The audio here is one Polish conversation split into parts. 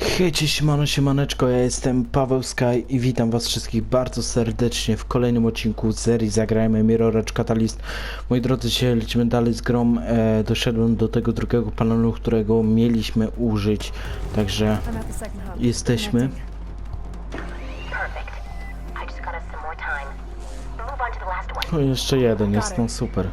Hejcie, siemano, siemaneczko, ja jestem Paweł Sky i witam was wszystkich bardzo serdecznie w kolejnym odcinku serii Zagrajmy Mirror Edge Catalyst. Moi drodzy, dzisiaj lecimy dalej z grą, e, doszedłem do tego drugiego panelu, którego mieliśmy użyć, także jesteśmy. No jeszcze jeden, jest no super.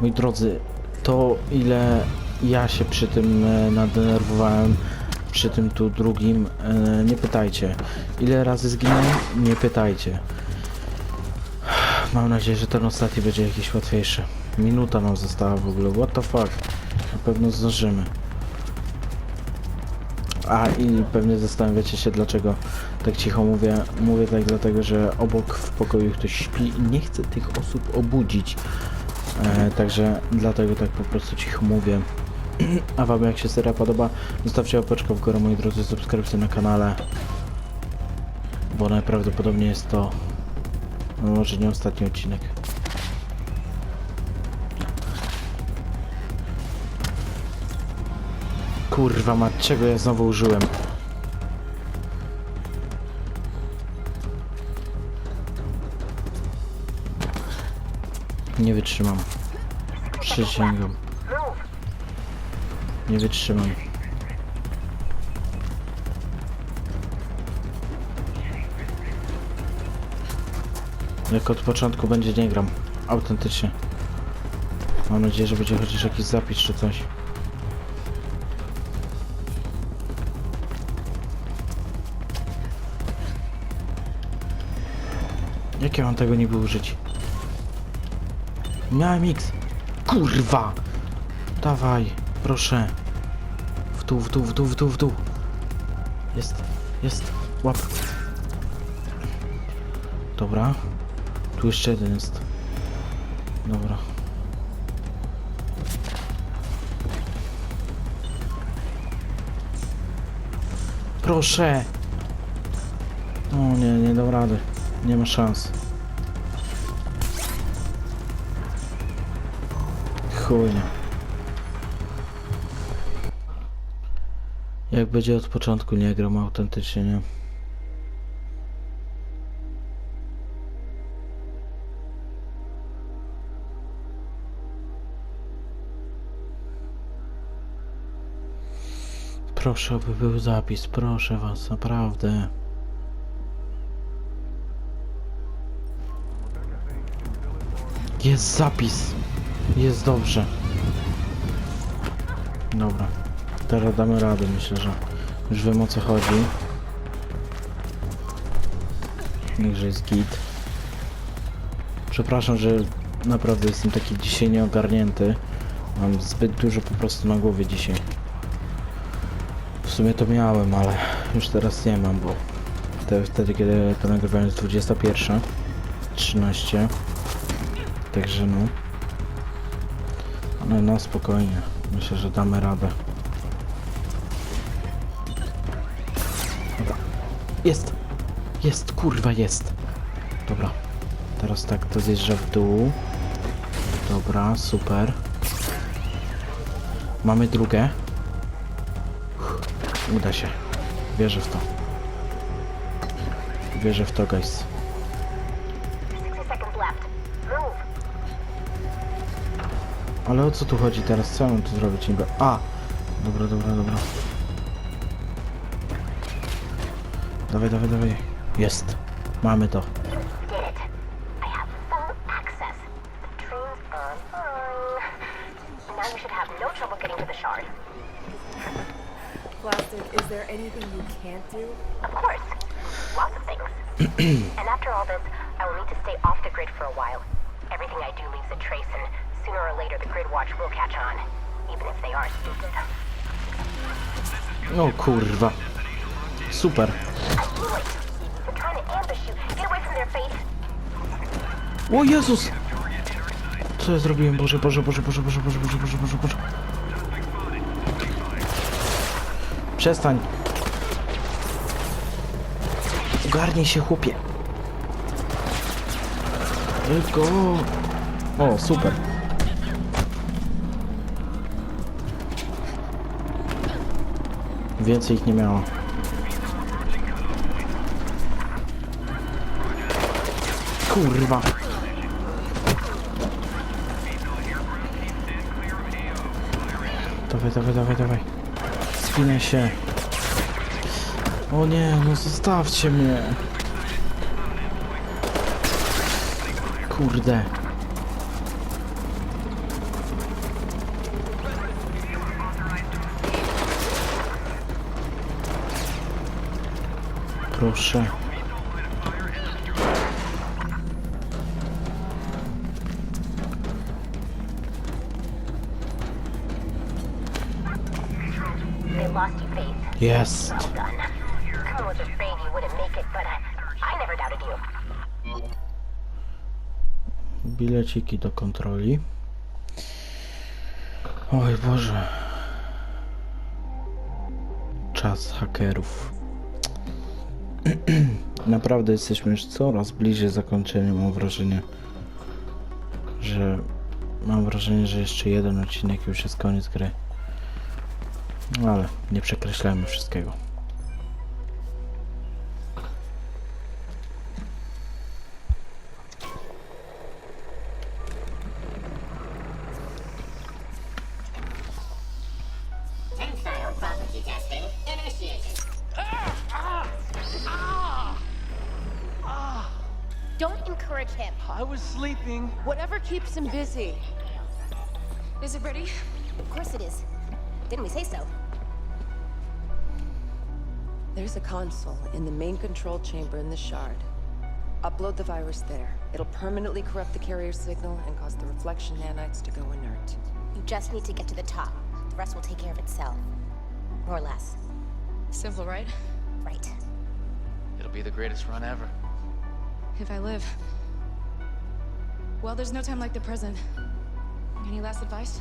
Moi drodzy, to ile ja się przy tym e, nadenerwowałem, przy tym tu drugim, e, nie pytajcie. Ile razy zginąłem? Nie pytajcie. Mam nadzieję, że ten ostatni będzie jakiś łatwiejszy. Minuta nam została w ogóle, what the fuck. Na pewno zdążymy. A i pewnie zastanawiacie się dlaczego tak cicho mówię. Mówię tak dlatego, że obok w pokoju ktoś śpi i nie chcę tych osób obudzić. E, także dlatego tak po prostu cicho mówię. A wam jak się seria podoba, zostawcie łapeczkę w górę moi drodzy, subskrypcję na kanale. Bo najprawdopodobniej jest to no może nie ostatni odcinek. Kurwa ma czego ja znowu użyłem? Nie wytrzymam. Przysięgam. Nie wytrzymam. Jak od początku będzie nie gram. Autentycznie. Mam nadzieję, że będzie chociaż jakiś zapis czy coś. Jak ja mam tego niby użyć? Miałem X. Kurwa! Dawaj, proszę. W dół, w dół, w dół, w dół, w dół. Jest, jest. Łap. Dobra. Tu jeszcze jeden jest. Dobra. Proszę! O nie, nie dam rady. Nie ma szans. Chujnie. Jak będzie od początku nie gram autentycznie, nie? Proszę, aby był zapis, proszę was, naprawdę. Jest zapis. Jest dobrze. Dobra. Teraz damy radę, myślę, że już wiem o co chodzi. Niechże jest git. Przepraszam, że naprawdę jestem taki dzisiaj nieogarnięty. Mam zbyt dużo po prostu na głowie dzisiaj. W sumie to miałem, ale już teraz nie mam, bo te, wtedy kiedy to nagrywałem jest 21. 13. Także no. Ale no spokojnie. Myślę, że damy radę. Jest! Jest, kurwa jest! Dobra. Teraz tak to zjeżdża w dół. Dobra, super. Mamy drugą. Uff, Uda się. Wierzę w to. Wierzę w to, guys. 60 seconds left. Move. Ale o co tu chodzi teraz? Co mam tu zrobić? A! Dobra, dobra, dobra. Dawaj, dawaj, dawaj. Jest. Mamy to. and after all this, I will need to stay off the grid for a while. Everything I do leaves a trace, and sooner or later the grid watch will catch on, even if they are stupid. No kurwa. Super. O Jezus! Co ja zrobiłem? Boże, Boże, Boże, Boże, Boże, Boże, Boże, Boże, Boże, Boże. Przestań. Ogarnij się, chłopie. Tylko. O, super. Więcej ich nie miało. Kurwa. Dawaj, dawaj, dawaj, dawaj. Spinaj się. O nie, no zostawcie mnie. Kurde. Proszę. You. Bileciki do kontroli. Oj Boże. Czas hakerów. Naprawdę jesteśmy już coraz bliżej zakończenia. Mam wrażenie, że mam wrażenie, że jeszcze jeden odcinek już jest koniec gry. No ale nie przekreślajmy wszystkiego. Tensile property testing initiated. Don't encourage him. I was sleeping. Whatever keeps him busy. Is it ready? Of course it is. Didn't we say so? There's a console in the main control chamber in the shard. Upload the virus there. It'll permanently corrupt the carrier signal and cause the reflection nanites to go inert. You just need to get to the top. The rest will take care of itself. More or less. Simple, right? Right. It'll be the greatest run ever. If I live. Well, there's no time like the present. Any last advice?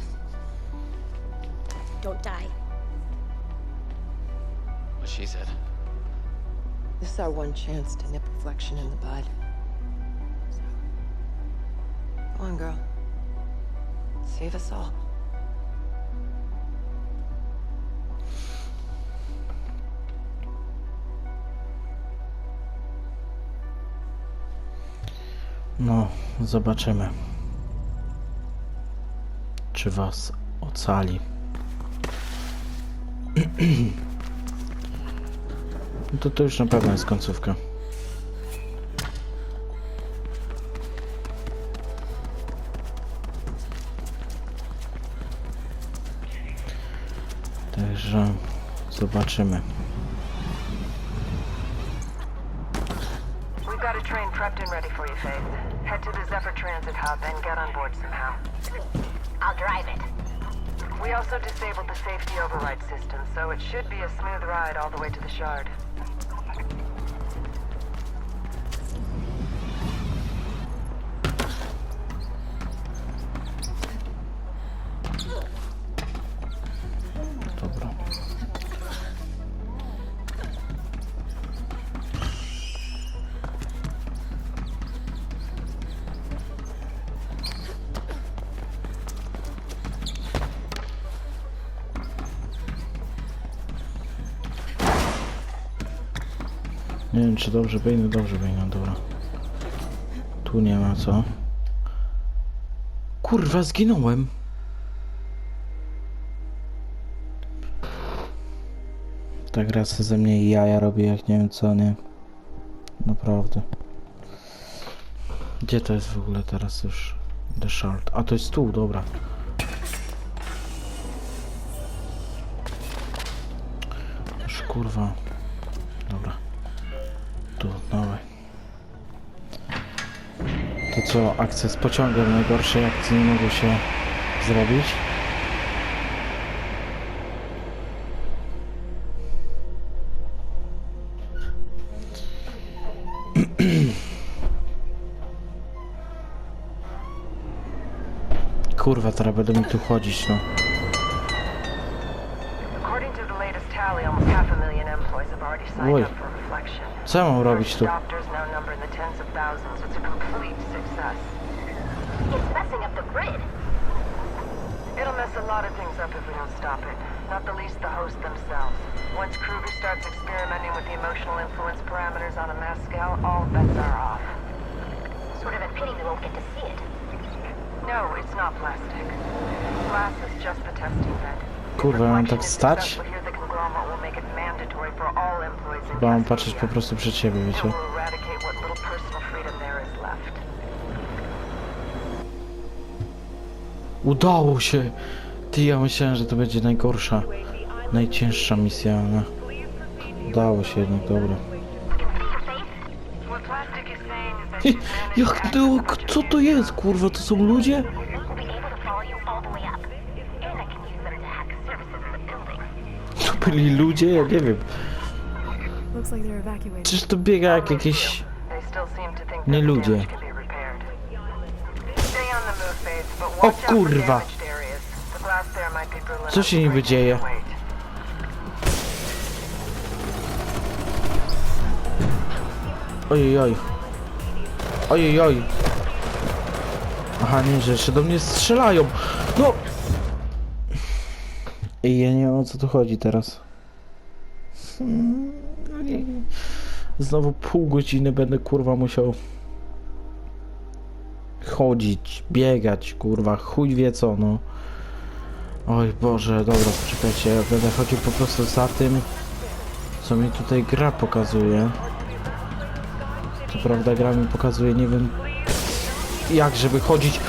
Don't die. What she said. This is our one chance to nip reflection in the bud. So, go on, girl. Save us all. No, zobaczymy. Czy was ocali. No to to już na pewno jest końcówka. Także zobaczymy. Train prepped and ready for you. Head to the Zephyr Transit Hub and get on board somehow. I'll drive it. We also disabled the safety override system, so it should be a smooth ride all the way to the Shard. Nie wiem czy dobrze biegnę, dobrze biegnę, dobra. Tu nie ma co. Kurwa, zginąłem. Ta gra se ze mnie jaja robi jak nie wiem co, nie? Naprawdę. Gdzie to jest w ogóle teraz już? The Shard. A to jest tu, dobra. Już kurwa. Dobra. Tu, dawaj. To co, akcja z pociągiem najgorszej akcji nie mogło się zrobić? Kurwa, teraz będę mi tu chodzić, no. According to the latest tally, almost half a million employees have already signed Oj. up for. Co ja mam robić tu? Doctors now number in the tens of thousands. It's a complete success. It's messing up the grid. It'll mess a lot of things up if we don't stop it. Not the least the host themselves. Once Kruger starts experimenting with the emotional influence parameters on a mass scale, all bets are off. Sort of a pity we won't get to see it. No, it's not plastic. Glass is just the testing bed. Kurwa, mam Reflection tak is stać? Chyba mam patrzeć po prostu przed siebie, wiecie. Udało się! Ty, ja myślałem, że to będzie najgorsza, najcięższa misja, ale... Udało się jednak, dobra. Jak to co to jest, kurwa, to są ludzie? We'll be able to follow you all the way up. And I can use them to hack services in the building. To byli ludzie? Ja nie wiem. Czyż to biega jak jakieś... Nie ludzie. O kurwa. Co się niby dzieje? under weight. Ojej, oj. Ojej, oj. Aha, nie, że jeszcze do mnie strzelają. No! Ej, ja nie wiem o co tu chodzi teraz. Znowu pół godziny będę kurwa musiał chodzić, biegać, kurwa, chuj wie co, no. Oj Boże, dobra, poczekajcie, ja będę chodził po prostu za tym, co mi tutaj gra pokazuje. Co prawda gra mi pokazuje, nie wiem jak, żeby chodzić.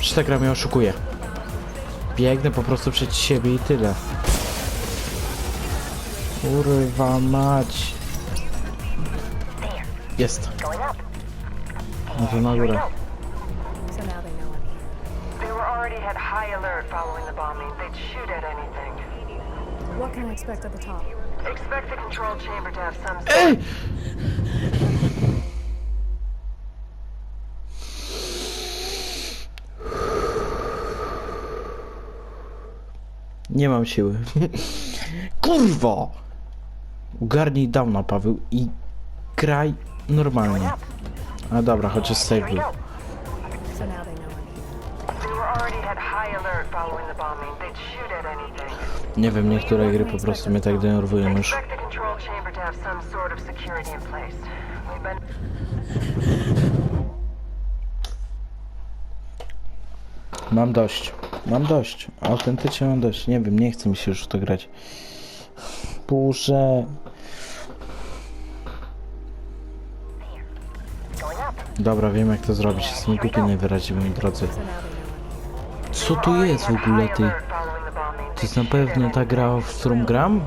Czy ta gra mnie oszukuje? Biegnę po prostu przed siebie i tyle. Kurwa mać. Jest. No to na górę. What can I expect at the top? Expect the control chamber to have some Ej! Nie mam siły. Kurwo! Ugarnij downa, Paweł, i graj normalnie. A dobra, chociaż save był. So now they know I'm here. They were already had high alert following the bombing. They'd shoot at anything. Nie wiem, niektóre gry po prostu mnie tak denerwują już. Expect the control chamber to have some sort of security in place. We've been Mam dość. Mam dość. Autentycznie mam dość. Nie wiem, nie chce mi się już w to grać. Up. Dobra, wiem jak to zrobić. Jestem głupi najwyraźniej, moi drodzy. Co to jest w ogóle, ty? To jest na pewno ta gra, w którą gram?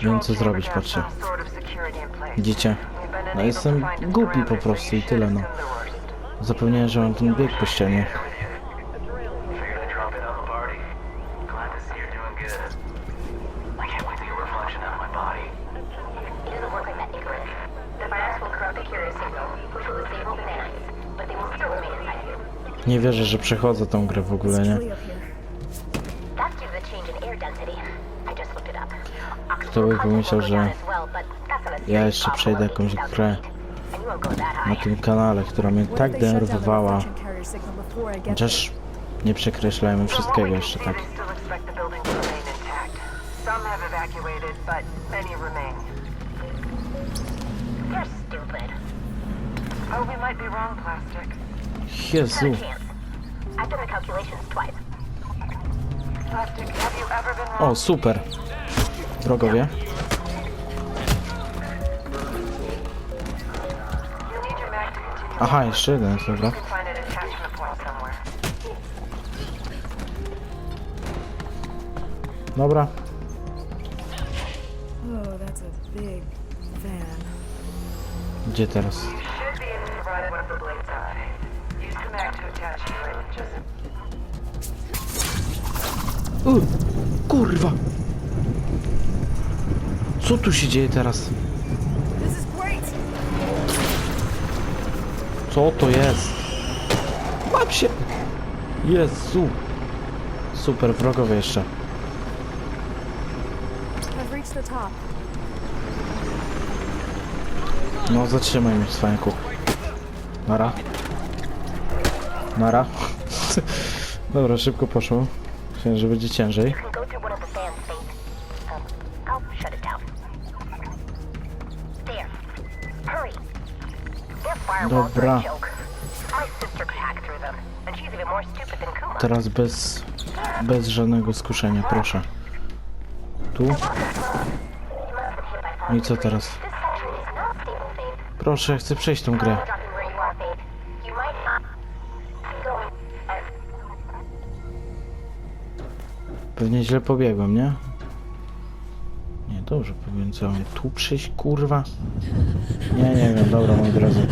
Wiem co zrobić, place. Widzicie? No jestem głupi po prostu i tyle, no. Zapomniałem, że mam ten bieg po ścianie. Nie wierzę, że przechodzę tą grę w ogóle, nie? Kto by pomyślał, że ja jeszcze przejdę jakąś 18,000 grę na tym kanale, która mnie tak denerwowała. Chociaż nie przekreślajmy wszystkiego jeszcze tak. Oh, we might be wrong, Plastic. Jezu. O, super. Continue. Aha, jeszcze jeden, jest, dobra. Dobra. Gdzie teraz? U, kurwa. Co tu się dzieje teraz? Co to jest? Mam się! Jezu! Super, wrogowie jeszcze. No, zatrzymaj mnie, cwańku. Nara. Nara. Dobra, szybko poszło. Myślałem, że będzie ciężej. Dobra. Teraz bez, bez żadnego skuszenia, proszę. Tu. No I co teraz? Proszę, chcę przejść tą grę. Pewnie źle pobiegłem, nie? Nie, dobrze powiem, co tu przyjść, kurwa? Nie, nie wiem, dobra, moi drodzy.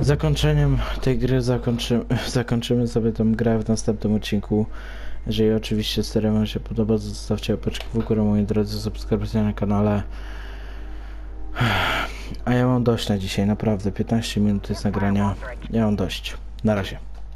Zakończeniem tej gry zakończy, zakończymy sobie tę grę w następnym odcinku. Jeżeli oczywiście seria wam się podoba, zostawcie łapeczkę w górę, moi drodzy, subskrypcję na kanale. A ja mam dość na dzisiaj, naprawdę. 15 minut jest nagrania. Ja mam dość. Na razie.